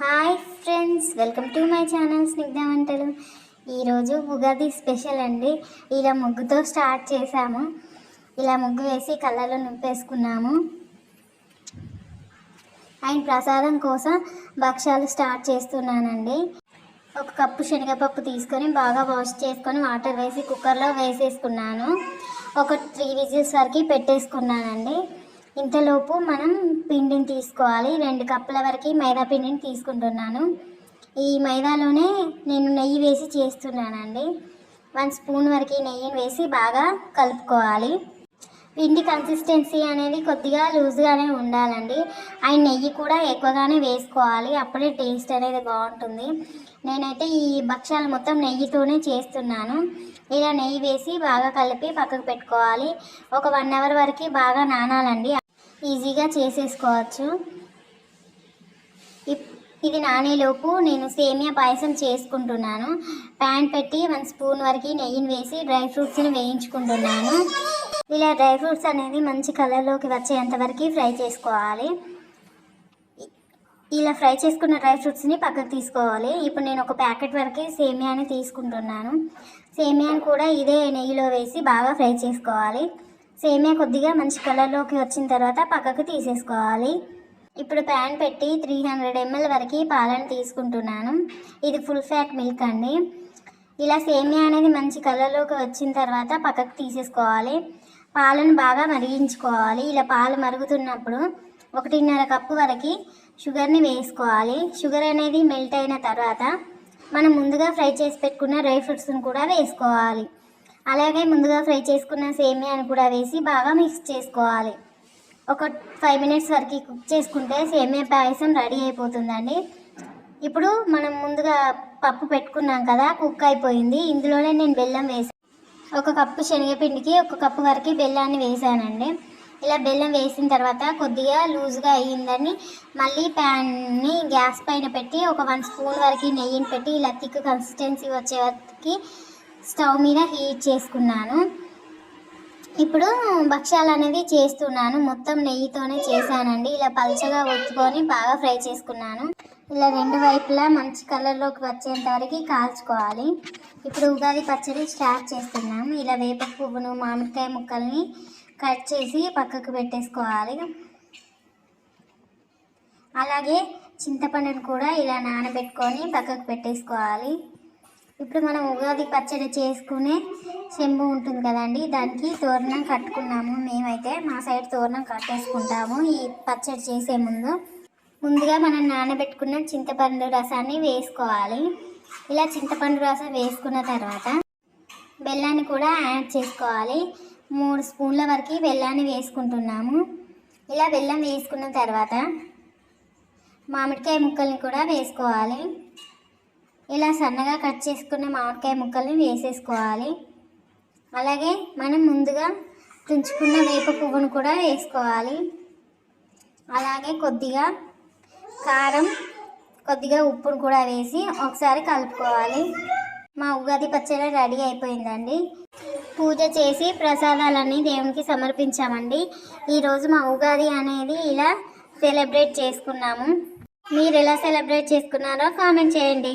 Hi friends welcome to my channel Snigdha వంటలు. ఈరోజు Ugadi special అండి. ఇలా ముగ్గుతో స్టార్ట్ చేసాము ఇలా ముగ్గు వేసి కళ్ళలో నింపేసుకున్నాము. అండ్ ప్రసాదం కోసం భక్ష్యాలు స్టార్ట్ చేస్తున్నానండి. ఒక కప్పు శనగపప్పు తీసుకొని బాగా వాష్ చేసుకొని వాటర్ వేసి కుక్కర్లో వేసేసుకున్నాను. ఒక త్రీ విజిల్స్ వరకు పెట్టేసుకున్నానండి. ఇంతలోపు మనం పిండిని తీసుకోవాలి. రెండు కప్పుల వరకు మైదా పిండిని తీసుకుంటున్నాను. ఈ మైదాలోనే నేను నెయ్యి వేసి చేస్తున్నానండి. వన్ స్పూన్ వరకు నెయ్యిని వేసి బాగా కలుపుకోవాలి. పిండి కన్సిస్టెన్సీ అనేది కొద్దిగా లూజ్గానే ఉండాలండి. అండ్ నెయ్యి కూడా ఎక్కువగానే వేసుకోవాలి. అప్పుడే టేస్ట్ అనేది బాగుంటుంది. నేనైతే ఈ భక్ష్యాలు మొత్తం నెయ్యితోనే చేస్తున్నాను. ఇలా నెయ్యి వేసి బాగా కలిపి పక్కకు పెట్టుకోవాలి. ఒక వన్ అవర్ వరకు బాగా నానాలండి. ఈజీగా చేసేసుకోవచ్చు. ఇప్- ఇది నానేలోపు నేను సేమియా పాయసం చేసుకుంటున్నాను. ప్యాన్ పెట్టి వన్ స్పూన్ వరకు నెయ్యిని వేసి డ్రై ఫ్రూట్స్ని వేయించుకుంటున్నాను. ఇలా డ్రై ఫ్రూట్స్ అనేది మంచి కలర్లోకి వచ్చేంత వరకు ఫ్రై చేసుకోవాలి. ఇలా ఫ్రై చేసుకున్న డ్రై ఫ్రూట్స్ని పక్కకు తీసుకోవాలి. ఇప్పుడు నేను ఒక ప్యాకెట్ వరకు సేమియాని తీసుకుంటున్నాను. సేమియాని కూడా ఇదే నెయ్యిలో వేసి బాగా ఫ్రై చేసుకోవాలి. సేమియా కొద్దిగా మంచి కలర్లోకి వచ్చిన తర్వాత పక్కకు తీసేసుకోవాలి. ఇప్పుడు ప్యాన్ పెట్టి త్రీ హండ్రెడ్ ఎంఎల్ వరకు పాలను తీసుకుంటున్నాను. ఇది ఫుల్ ఫ్యాట్ మిల్క్ అండి. ఇలా సేమియా అనేది మంచి కలర్లోకి వచ్చిన తర్వాత పక్కకు తీసేసుకోవాలి. పాలను బాగా మరిగించుకోవాలి. ఇలా పాలు మరుగుతున్నప్పుడు ఒకటిన్నర కప్పు వరకు షుగర్ని వేసుకోవాలి. షుగర్ అనేది మెల్ట్ అయిన తర్వాత మనం ముందుగా ఫ్రై చేసి పెట్టుకున్న డ్రై ఫ్రూట్స్ని కూడా వేసుకోవాలి. అలాగే ముందుగా ఫ్రై చేసుకున్న సేమియాని కూడా వేసి బాగా మిక్స్ చేసుకోవాలి. ఒక ఫైవ్ మినిట్స్ వరకు కుక్ చేసుకుంటే సేమియా పాయసం రెడీ అయిపోతుందండి. ఇప్పుడు మనం ముందుగా పప్పు పెట్టుకున్నాం కదా కుక్ అయిపోయింది. ఇందులోనే నేను బెల్లం వేసాను ఒక కప్పు శనగపిండికి ఒక కప్పు వరకు బెల్లాన్ని వేసానండి. ఇలా బెల్లం వేసిన తర్వాత కొద్దిగా లూజ్గా అయ్యిందని మళ్ళీ ప్యాన్ని గ్యాస్ పైన పెట్టి ఒక వన్ స్పూన్ వరకు నెయ్యిని పెట్టి ఇలా థిక్ కన్సిస్టెన్సీ వచ్చే వరకు స్టవ్ మీద హీట్ చేసుకున్నాను. ఇప్పుడు భక్ష్యాలు అనేది చేస్తున్నాను. మొత్తం నెయ్యితోనే చేశానండి. ఇలా పల్చగా ఒత్తుకొని బాగా ఫ్రై చేసుకున్నాను. ఇలా రెండు వైపులా మంచి కలర్లోకి వచ్చేంత వరకు కాల్చుకోవాలి. ఇప్పుడు ఉగాది పచ్చడి స్టార్ట్ చేస్తున్నాము. ఇలా వేప పువ్వును మామిడికాయ ముక్కల్ని కట్ చేసి పక్కకు పెట్టేసుకోవాలి. అలాగే చింతపండును కూడా ఇలా నానబెట్టుకొని పక్కకు పెట్టేసుకోవాలి. ఇప్పుడు మనం ఉగాది పచ్చడి చేసుకునే చెంబు ఉంటుంది కదండి దానికి తోరణం కట్టుకున్నాము మేమైతే. మా సైడ్ తోరణం కట్టేసుకుంటాము ఈ పచ్చడి చేసే ముందు. ముందుగా మనం నానబెట్టుకున్న చింతపండు రసాన్ని వేసుకోవాలి. ఇలా చింతపండు రసం వేసుకున్న తర్వాత బెల్లాన్ని కూడా యాడ్ చేసుకోవాలి. మూడు స్పూన్ల వరకు బెల్లాన్ని వేసుకుంటున్నాము. ఇలా బెల్లం వేసుకున్న తర్వాత మామిడికాయ ముక్కల్ని కూడా వేసుకోవాలి. ఇలా సన్నగా కట్ చేసుకున్న మామిడికాయ ముక్కల్ని వేసేసుకోవాలి. అలాగే మనం ముందుగా తుంచుకున్న వేప పువ్వును కూడా వేసుకోవాలి. అలాగే కొద్దిగా కారం కొద్దిగా ఉప్పును కూడా వేసి ఒకసారి కలుపుకోవాలి. మా ఉగాది పచ్చడి రెడీ అయిపోయిందండి. పూజ చేసి ప్రసాదాలన్నీ దేవునికి సమర్పించామండి. ఈరోజు మా ఉగాది అనేది ఇలా సెలబ్రేట్ చేసుకున్నాము. మీరు ఎలా సెలబ్రేట్ చేసుకున్నారో కామెంట్ చేయండి.